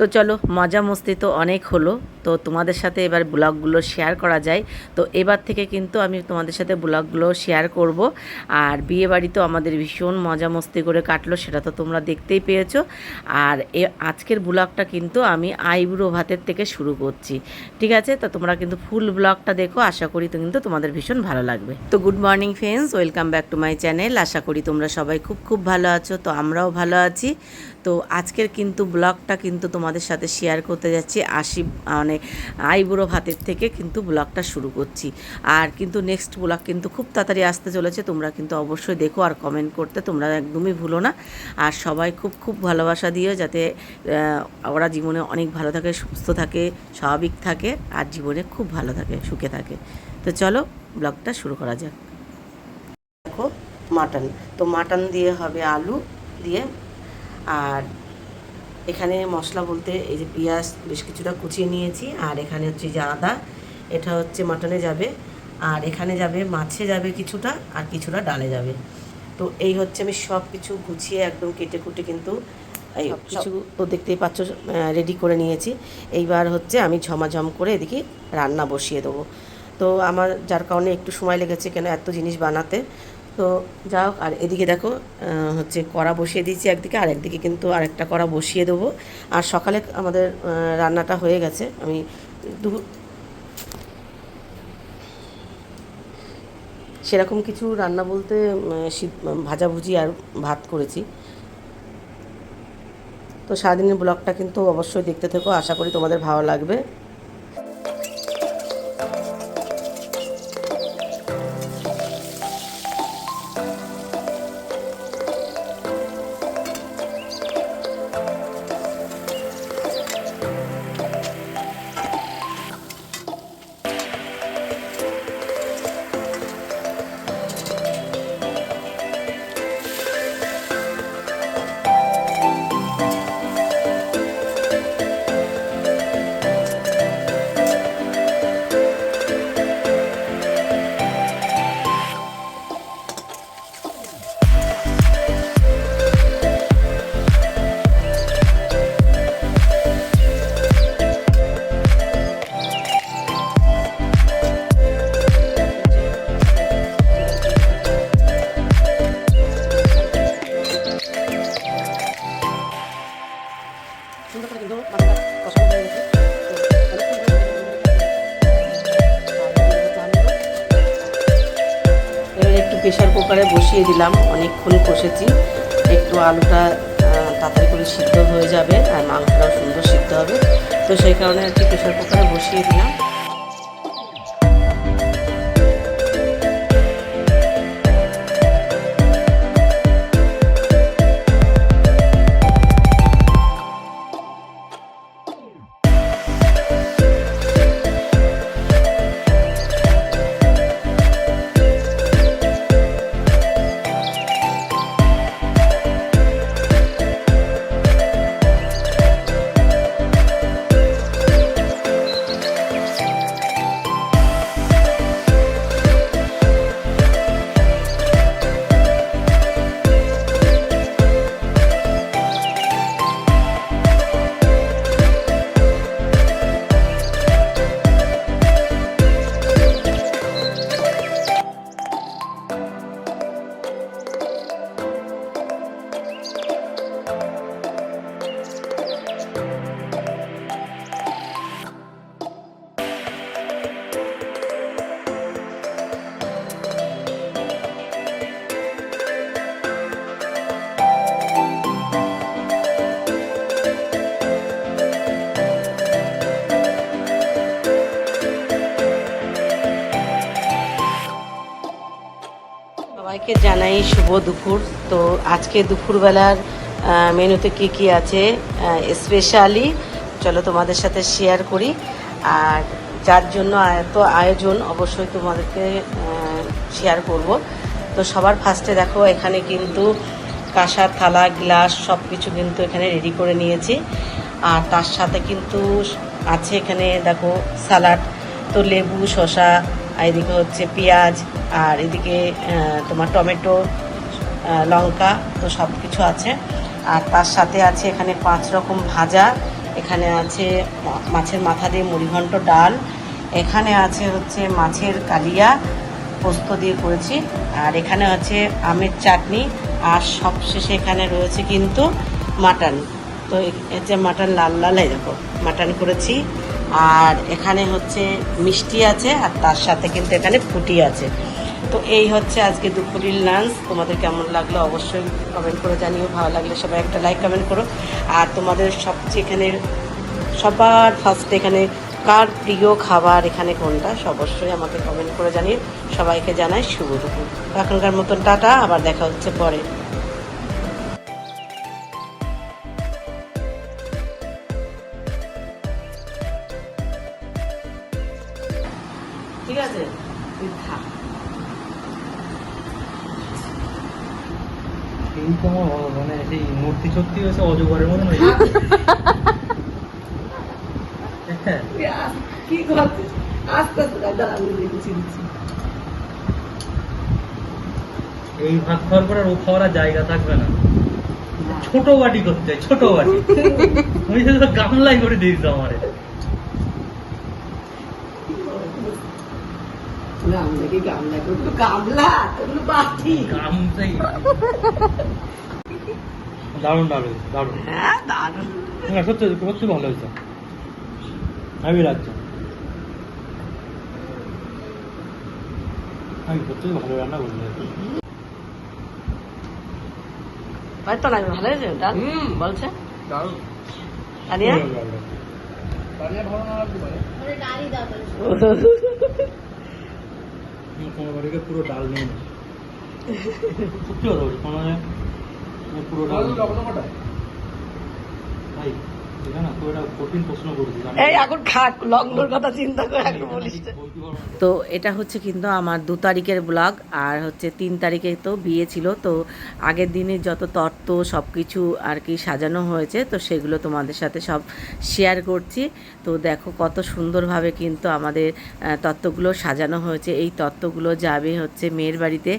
তো চলো, মজা মস্তি তো অনেক হলো। তো তোমাদের সাথে এবার ব্লগগুলো শেয়ার করা যায়। তো এবার থেকে কিন্তু আমি তোমাদের সাথে ব্লগগুলো শেয়ার করব। আর বিয়ে বাড়ি তো আমাদের ভীষণ মজা মস্তি করে কাটলো, সেটা তো তোমরা দেখতেই পেয়েছ। আর এ, আজকের ব্লগটা কিন্তু আমি আইব্রো ভাতের থেকে শুরু করছি। ঠিক আছে? তো তোমরা কিন্তু ফুল ব্লগটা দেখো, আশা করি তো কিন্তু তোমাদের ভীষণ ভালো লাগবে। তো good morning friends welcome back to my channel আশা করি তোমরা সবাই খুব খুব ভালো আছো, তো আমরাও ভালো আছি। তো আজকের কিন্তু ব্লগটা কিন্তু তোমাদের সাথে শেয়ার করতে যাচ্ছি। আশি মানে আইবুড়ো ভাতের থেকে কিন্তু ব্লগটা শুরু করছি। আর কিন্তু নেক্সট ব্লগ কিন্তু খুব তাড়াতাড়ি আসতে চলেছে। তোমরা কিন্তু অবশ্যই দেখো আর কমেন্ট করতে, তোমরা একদমই ভুলো না। আর সবাই খুব খুব ভালোবাসা দিও যাতে ওরা জীবনে অনেক ভালো থাকে, সুস্থ থাকে, স্বাভাবিক থাকে আর জীবনে খুব ভালো থাকে, সুখে থাকে। তো চলো ব্লগটা শুরু করা যাক। দেখো মাটন, তো মাটন দিয়ে হবে আলু দিয়ে আর এখানে মশলা বলতে এই যে পেঁয়াজ বেশ কিছুটা কুচিয়ে নিয়েছি আর এখানে হচ্ছে যে আদা এটা হচ্ছে মাটনে যাবে আর এখানে যাবে মাছে যাবে কিছুটা আর কিছুটা ডালে যাবে। তো এই হচ্ছে আমি সব কিছু গুছিয়ে একদম কেটে কুটে কিন্তু এই কিছু তো দেখতেই পাচ্ছ রেডি করে নিয়েছি। এইবার হচ্ছে আমি ঝমাঝম করে এদিকে রান্না বসিয়ে দেবো। তো আমার যার কারণে একটু সময় লেগেছে কেন এত জিনিস বানাতে তো যা হোক, আর এদিকে দেখো হচ্ছে কড়া বসিয়ে দিয়েছি একদিকে, আর একদিকে কিন্তু আরেকটা কড়া বসিয়ে দেবো। আর সকালে আমাদের রান্নাটা হয়ে গেছে। আমি সেরকম কিছু রান্না বলতে ভাজাভুজি আর ভাত করেছি। তো সারাদিনের ব্লগটা কিন্তু অবশ্যই দেখতে থেকো, আশা করি তোমাদের ভালো লাগবে। একটু প্রেশার কুকারে বসিয়ে দিলাম, অনেকক্ষণ কষেছি। একটু আলুটা তাড়াতাড়ি করে সিদ্ধ হয়ে যাবে আর মাংসটাও সুন্দর সিদ্ধ হবে। তো সেই কারণে একটু প্রেশার কুকারে বসিয়ে দিলাম। সবাইকে জানাই শুভ দুপুর। তো আজকে দুপুরবেলার মেনুতে কি কি আছে স্পেশালি চলো তোমাদের সাথে শেয়ার করি। আর যার জন্য এত আয়োজন অবশ্যই তোমাদেরকে শেয়ার করব। তো সবার ফার্স্টে দেখো, এখানে কিন্তু কাঁসা, থালা, গ্লাস সব কিছু কিন্তু এখানে রেডি করে নিয়েছি। আর তার সাথে কিন্তু আছে এখানে দেখো সালাড। তো লেবু, শসা আর এদিকে হচ্ছে পেঁয়াজ, আর এদিকে তোমার টমেটো লঙ্কা, তো সব কিছু আছে। আর তার সাথে আছে এখানে পাঁচ রকম ভাজা, এখানে আছে মাছের মাথা দিয়ে মুড়িঘণ্ট ডাল, এখানে আছে হচ্ছে মাছের কালিয়া পোস্ত দিয়ে করেছি, আর এখানে আছে আমের চাটনি, আর সবশেষে এখানে রয়েছে কিন্তু মাটন। তো যে মাটন লাল লাল, এই দেখো, মাটন করেছি। আর এখানে হচ্ছে মিষ্টি আছে আর তার সাথে কিন্তু এখানে ফুটি আছে। তো এই হচ্ছে আজকে দুপুরের লাঞ্চ তোমাদের কেমন লাগল অবশ্যই কমেন্ট করে জানিও। ভালো লাগলে সবাই একটা লাইক কমেন্ট করো। আর তোমাদের সবচেয়ে এখানে সবার ফার্স্টে এখানে কার প্রিয় খাবার এখানে কোনটা অবশ্যই আমাকে কমেন্ট করে জানিয়ে সবাইকে জানাই শুভ দুপুর। এখনকার মতন টাটা, আবার দেখা হচ্ছে পরে। ঠিক আছে? তুই থাক। এই তো আমার মানে সেই মূর্তি সত্যি হয়েছে অজগরের মতন কি করছিস? আস্তে আস্তে দাদা আমি দিচ্ছি দিচ্ছি এই ভাত খাওয়ার পর আর ও খাওয়ার জায়গা থাকবে না। ছোট বাটি করতে ছোট বাটি। আমি সেটা গামলাই করে দিয়েছি আমারে। গামলা কি গামলা ওগুলো গামলা ওগুলো বাটি। গামলাই। দারুণ দারুণ দারুণ। হ্যাঁ দারুণ। না সত্যি সত্যি ভালো হয়েছে। আমি রাখছি। আমি সত্যি ভালো রান্না হয়তো না ভালো হয়েছে ডাল বলছে? ভালো না লাগতে পারে। কোনো বাড়িকে পুরো ডাল নিয়ে না সত্যি কথা বলছি কোনো মানে পুরো ডাল। ভাই এই এখন খাক লগ্নর কথা চিন্তা করে এখন বলিস। তো এটা হচ্ছে কিন্তু আমার দু তারিখের ব্লগ আর হচ্ছে তিন তারিখে তো বিয়ে ছিল তো আগের দিনে যত তত্ত্ব সব কিছু আর কি সাজানো হয়েছে তো সেগুলো তোমাদের সাথে সব শেয়ার করছি। তো দেখো কত সুন্দরভাবে কিন্তু আমাদের তত্ত্বগুলো সাজানো হয়েছে। এই তত্ত্বগুলো যাবে হচ্ছে মেয়ের বাড়িতে।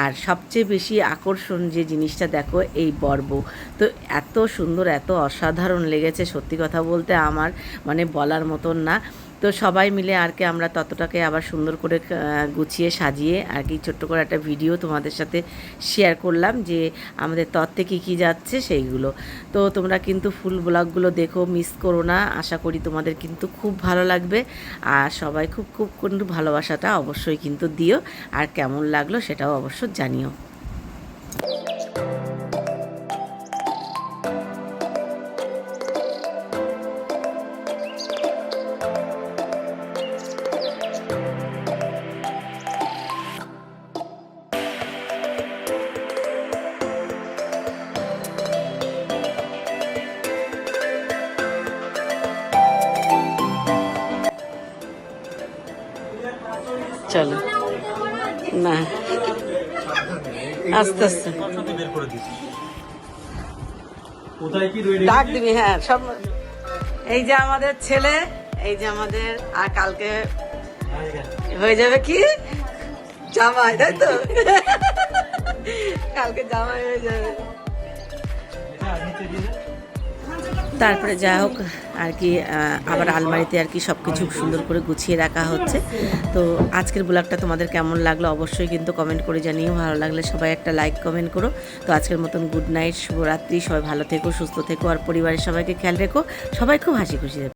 আর সবচেয়ে বেশি আকর্ষণ যে জিনিসটা দেখো এই বর্ব। তো এত সুন্দর এত অসাধারণ লেগেছে সত্যি কথা বলতে আমার মানে বলার মতন না। তো সবাই মিলে আর কি আমরা ততটাকে আবার সুন্দর করে গুছিয়ে সাজিয়ে আর কি ছোট্ট করে একটা ভিডিও তোমাদের সাথে শেয়ার করলাম যে আমাদের তত্ত্বে কী কী যাচ্ছে সেইগুলো। তো তোমরা কিন্তু ফুল ব্লগগুলো দেখো মিস করো না। আশা করি তোমাদের কিন্তু খুব ভালো লাগবে। আর সবাই খুব খুব কিন্তু ভালোবাসাটা অবশ্যই কিন্তু দিও। আর কেমন লাগল সেটাও অবশ্য জানিও। চলো। না। আস্তে আস্তে। ডাক দিবি হ্যাঁ সব এই যে আমাদের ছেলে এই যে আমাদের আর কালকে হয়ে যাবে কি? জামাই তাই তো? কালকে জামাই হয়ে যাবে। তারপরে যা হোক, আর কি আবার আলমারিতে আর কি সব কিছু সুন্দর করে গুছিয়ে রাখা হচ্ছে। তো আজকের ব্লগটা তোমাদের কেমন লাগল অবশ্যই কিন্তু কমেন্ট করে জানিও। ভালো লাগলে সবাই একটা লাইক কমেন্ট করো। তো আজকের মতন গুড নাইট শুভরাত্রি, সবাই ভালো থেকো, সুস্থ থেকো, আর পরিবারের সবাইকে খেয়াল রেখো। সবাই খুব হাসি খুশি